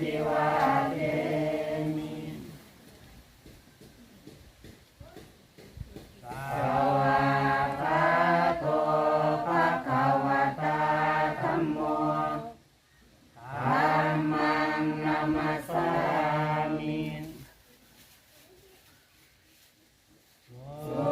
ภิวาเทมิสาวาคาโตภะคะวะตาธัมโมธัมมังนมัสสามิสุ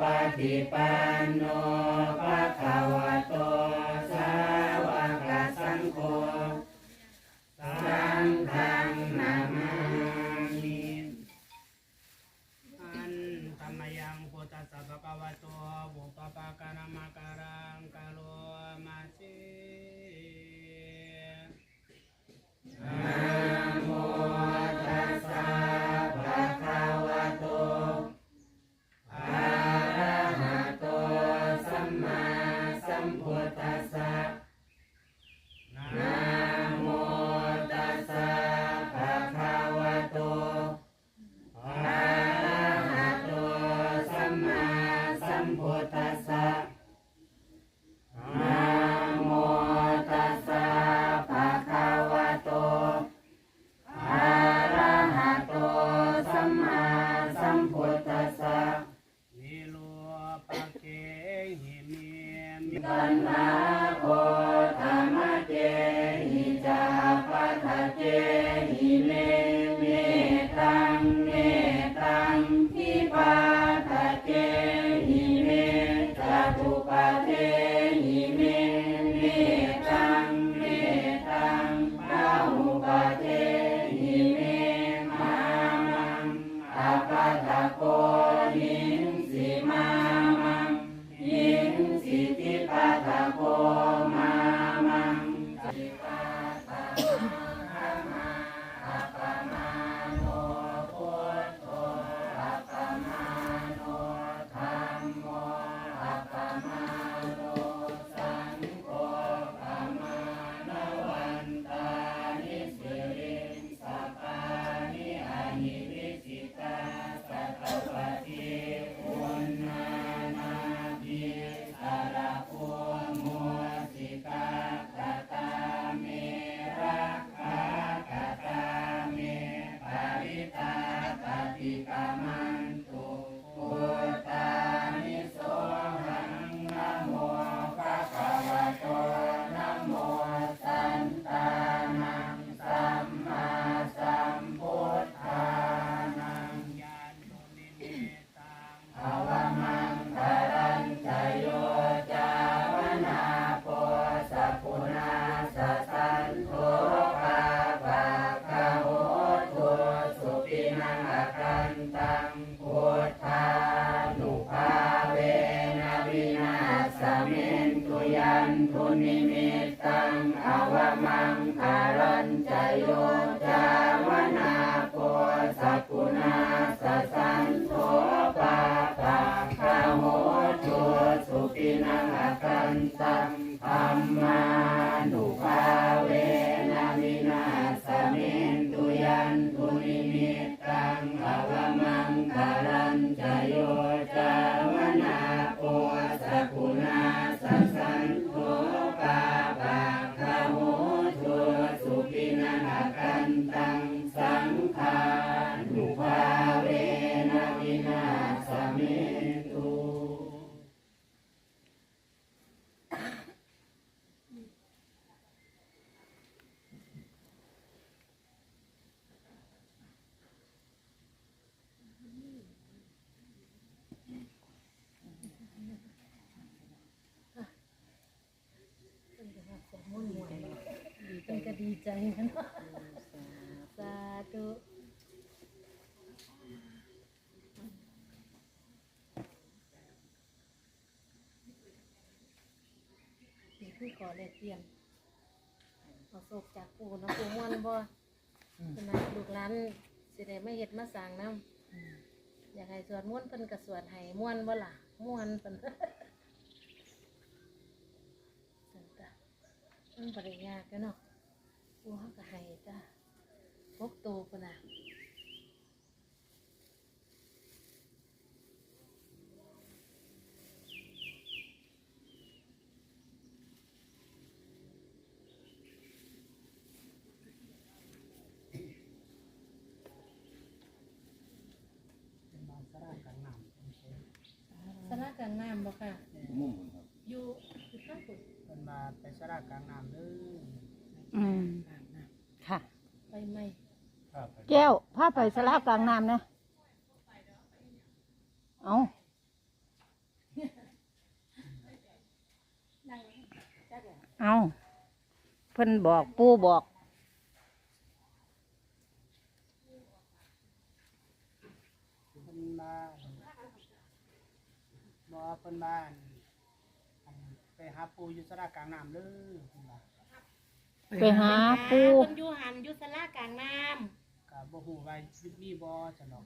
ปฏิปันโน ติกามา Lord. อย่านั้นสาธุนี่คือขอเลขเตียนเอาศพจากปู่นะปู่ม่วนบ่ขนาดลูกหลานสิได้ไม่เห็ดมาสั่งน้ำอยากให้สวดม้วนเพิ่นกับสวดให้ม้วนบ่ล่ะม้วนเพิ่นมันปริยากเนาะ ปูเก็ให้จ้าพกตัวปนะสารกานน้ำบ่ค่ะ มุ่งครับอยู่ที่ข้างบนเป็นมาไปสระกลางน้ำเลย อืม แก้วพาไปสลากลางน้ำนะ เอาเอาเพิ่นบอกปู่บอก เพิ่นมาบ่เพิ่นมาอันไปหาปูอยู่สระกลางน้ำเด้อเพิ่นว่าไปหาปู่เพิ่นอยู่หันอยู่ศาลากลางน้ำ ก็บ่ฮู้ว่ามีบ่จังดอก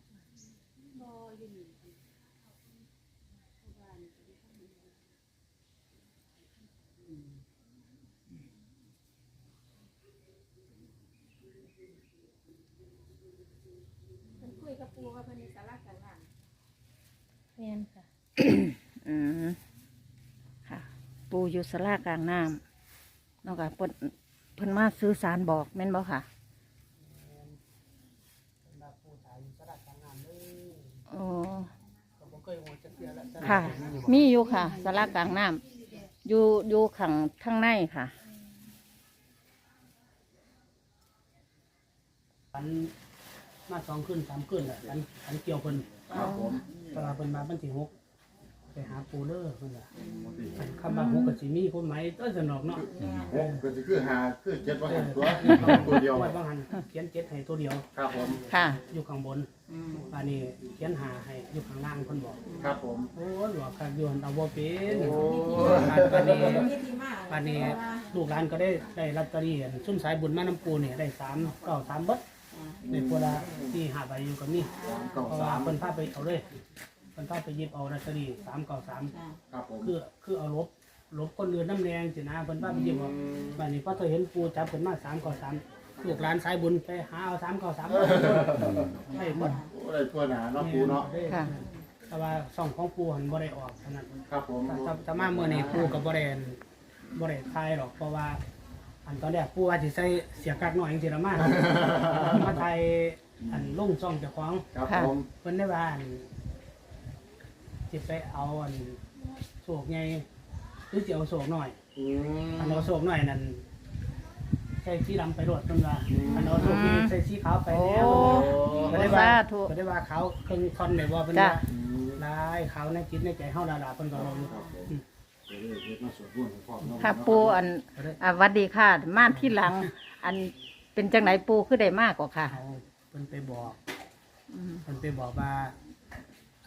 แม่นค่ะ อืมค่ะ ปู่อยู่สลากลางน้ำเนาะค่ะเพิ่นเพิ่นมาซื้อสารบอกแม่นบ่ค่ะ เพิ่นมาปูตายอยู่สระกลางน้ำเด้ อโอ้ก็บ่เคยฮู้จักเทื่อละสระค่ะกลางน้ำมีอยู่ค่ะสลากลางน้ำอยู่อยู่ขังข้างในค่ะฝันมาสองคืนสามคืนแหละฝันฝันเกี่ยวเพิ่นครับผมแต่ว่าเพิ่นมาบันที่หกไป หาปูเด้อเพิ่นว่าคำว่าหกก็สิมีคนหมายเต้อสนอกเนาะหกก็จะคือหาคือเจ็ดว่าหันตัวตัวเดียวไว้บางหันเขียนเจ็ดให้ตัวเดียว ครับผม ค่ะ อยู่ข้างบนอันนี้เขียนหาให้อยู่ข้างล่างเพิ่นบอก ครับผม โอ้ยหลวงคักอยู่หั่นเอาบ่เป็นโอ้ปานนี้ปานนี้ลูกหลานก็ได้ได้ลอตเตอรี่อันซุ่มสายบุญมาน้ำปูเนี่ยได้สามเก้าสามเบิดในพวกละที่หาใบอยู่กับนี่เก้าเพราะสาว่ามเพิ่นพาไปเอาเลย เพิ่นพาไปหยิบเอาลอตเตอรี่สามเก้าสามครับผมคือคือเอาลบลบคนอื่นน้ำแดงสินะเพิ่นพาไปหยิบเอาบัดนี้พอเธอเห็นปูจับเพิ่นมาสามเก้าสามลูกหลานสายบุญไปหาเอาสามเก้าสามให้หมดโอ้ได้ทั่วหนาเนาะปูเนาะค่ะ แต่ว่าซ่องของปูหันบ่ได้ออกเท่านั้น ครับผมถ้าถ้าถ้ามาเมื่อนี้ปูกับบ่ได้อั่นบ่ได้ทายหรอกเพราะว่า อันตอนแรกปูว่าสิใส่เสียกัดหน่อยจังซี่ละมามาทายอันลงซ่องเจ้าของครับผมเพิ่นได้ว่าอัน สิไปเอาอันโศกไงหรือสิเอาโศกหน่อยอืมอันเอาโศกหน่อยนั่นใส่สีดำไปรวดเพิ่นว่าอันเอาโศกนี่ใส่สีขาวไปโอ้แล้วก็ได้ว่าสาธุ ก็ได้ว่าเขาเครื่องทอนได้บ่เพิ่นจ้ะว่าอืมลายเขาในจิตในใจเฮาดาดาเพิ่นก็ลงครับผมเดี๋ยวได้เฮ็ดมาสวดมนต์ให้พ่อเนาะค่ะปูอันอะหวัดดีค่ะ มาที่หลัง อันเป็นจังไหนปูคือได้มากกว่าค่ะ เอาเพิ่นไปบอก อืม เพิ่นไปบอกว่า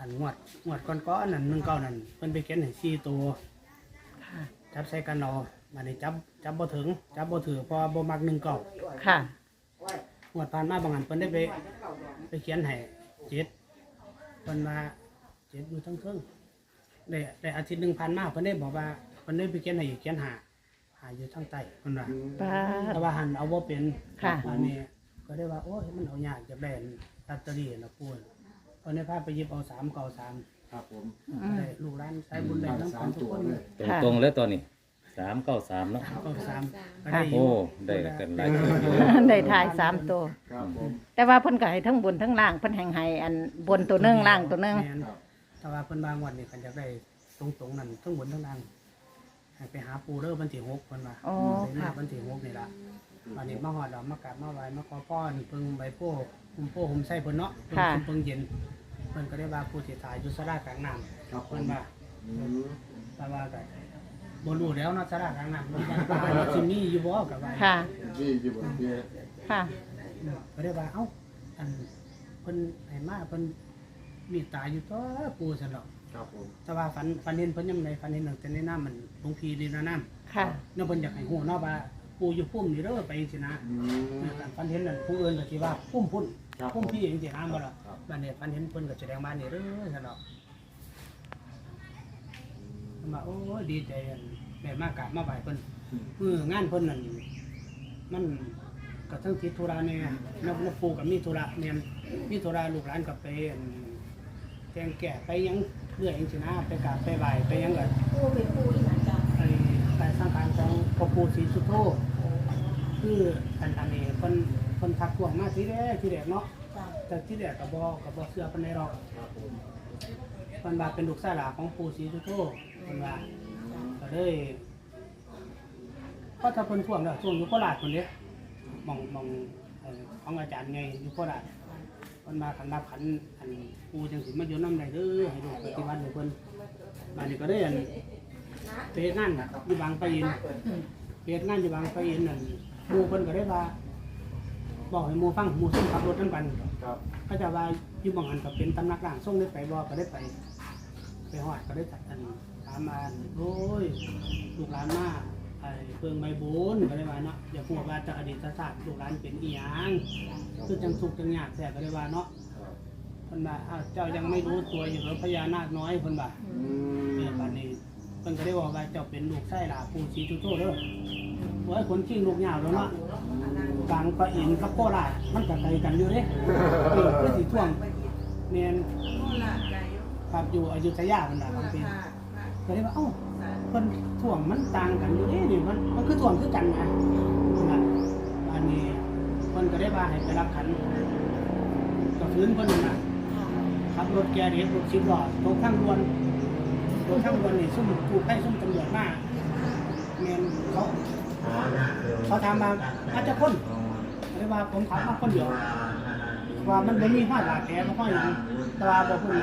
อันงวดงวดก่อนๆนั่น19นั่นเพิ่นไปเขียนให้4ตัวค่ะ จับใส่กันเอาบัดนี้จับจับบ่ถึง จับบ่ถือเพอบ่มัก19ค่ะ งวดผ่านมาบางอันเพิ่นได้ไปไปเขียนให้เจ็ดเพิ่นว่าเจ็ดอยู่ทั้งเครื่องได้ได้อาทิตย์หนึงผ่านมาเพิ่นได้บอกว่าเพิ่นได้ไปเขียนให้อีกเขียนหาหาอยู่ทางใต้เพิ่นว่า ป้าแต่ว่าหันเอาบ่เป็นค่ะ อันนี้ก็ได้ว่าโอ้ยมันเอายากจะได้ลอตเตอรี่นะปูน เพิ่นได้พาไปหยิบเอา3 9 3ครับผมอืม ได้ลูกหลานใช้บุญได้ทั้งสากัมนทุกตัวคนเลยตรงค่ะ ตรงๆเลยตอนนี้สามเก้าสามเนาะก็สามก็ค่ะได้อยู่โอ้ได้กันหลายคนอยู่ได้ถ่ายสามตัว ครับผมแต่ว่าเพิ่นก็ให้ทั้งบนทั้งล่างเพิ่นแห่งให้อันบนตัวหนึงล่างตัวหนึงแม่นครับแต่ว่าเพิ่นบางวันนี่คันจะได้ตรงๆนั่นทั้งบนทั้งล่างให้ไปหาปูเด้อวันที่6เพิ่นว่าอ๋อไปมาค่ะ วันที่6นี่ล่ะวันนี้มาฮอดดอกมากราบมาไหว้มาขอพรเพิ่งใบโพธิ์หุ่มโพธิ์หุ่มไส้เพิ่นเนาะเพิ่นค่ะ เพิ่งเย็น เพิ่นก็ได้ว่าผู้ที่ตายอยู่สระกลางน้ำครับผเพิ่มนว่าอืมแต่ว่าก็บ่รู้แล้วเนาะสระกลางน้ำมันยังป่ามันสิมีอยู่บ่ก็ว่าค่ะที่อยู่บนเตียงค่ะก็ได้ว่าเอ้าอันเพิ่นให้มาเพิ่นมีตายอยู่ตัวปู่ซั่นดอก ครับผมแต่ว่าฝันฝันเห็นเพิ่นยังไงฝันเห็นตั้งแต่ในน้ำมันหลวงพี่ดีนะน้ำค่ะ เนาะเพิ่นอยากให้ฮู้เนาะว่าปู่อยู่พุ่มนี่เด้อไปจังซี่นะ อืมการฝันเห็นนั่นผู้อื่นก็สิว่าพุ่มพุ่น ครับพุ่มพี่จังซี่นะบ่ล่ะครับบัดนี้ฝันเห็นเพิ่นก็แสดงมานี่เด้อซั่นดอกมาโอ้ยดีใจอันได้มากราบมาไหว้เพิ่นเอองานเพิ่นนั่นมันก็ทั้งติดธุระแน่นับนับปู่ก็มีธุระแม่นมีธุระลูกหลานก็ไปอั่นแจงแก่ไปหยังเรื่อยจังซี่นะไปกราบไปไหว้ไปหยังก็ผู้เป็นผู้อีหยังจ้ะไอ้การสร้างการของพ่อปู่ศรีสุโธ คืออันอันนี้เพิ่น เพิ่นทักทวงมาทีแรกทีแรกเนาะจ้ะแต่ที่แรกก็บ่ก็บ่เชื่อปานใดหรอกครับผมเพิ่นว่าเป็นลูกชายหลานของปู่ศรีสุโธเพิ่นว่าก็เลยก็ถ้าเพิ่นท่วงแล้วท่วงอยู่โคราชคนเด้มองมองเอ่อของอาจารย์ไงอยู่โคราชเพิ่นมาขันรับขันอันปูจังสิมาอยู่นำได้เด้อให้ลูกปฏิบัติให้เพิ่นมานี่ก็ได้อันไปเฮ็ดงานน่ะอยู่บางปะอินไปเฮ็ดงานอยู่บางปะอินนั่นหมู่เพิ่นก็ได้ว่า บอกให้หมู่ฟังหมู่ซุ่มขับรถนำกันครับเขาจะว่าอยู่บางอันก็เป็นตำนักร่างทรงได้ไปบ่ก็ได้ไป ไปหอดก็ได้ตัดอันถามมาโอ้ยลูกหลานมาไอ้เพิ่งใบบุญก็ได้ว่าเนาะอย่าพูดว่าจะอดีตศาสตร์ลูกหลานเป็นอีหยังคือจังสุกจังยากแต่ก็ได้ว่าเนาะเพิ่นว่าอ้าวเจ้ายังไม่รู้ตัวอยู่เหรอพญานาคน้อยเพิ่นว่าอืมเนี่ยบัดนี้เพิ่นก็ได้บอกว่าเจ้าเป็นลูกไส้หลาปู่ศรีจุโตเด้อโอ้ยคนขี้ลูกยาวแล้วเนาะ กลางปะอินกับโคราชมันก็ไกลกันอยู่เด้เออคือสิท่วงแม่นครับอยู่อยุธยาเพิ่นน่ะบางปีก็เลยว่าเอ้าเพิ่นท่วงมันต่างกันอยู่เด้นี่มันมันคือท่วงคือกันนะนั่นอันนี้เพิ่นก็ได้ว่าให้ไปรับขันกับพื้นเพิ่นนั่นน่ะขับรถแกเด็กรถสิบล้อตกทางดวนตกทางดวนนี่ซุ่มผู้ใกล้ซุ่มตำรวจมาแม่นเขา เขาถามมาอาจจะคนหรือว่าผมขายมาคนเดียวว่ามันบ่มีห้อยบาดแผลบ่ห้อยอยังแต่ว่าบ่พูดหยัง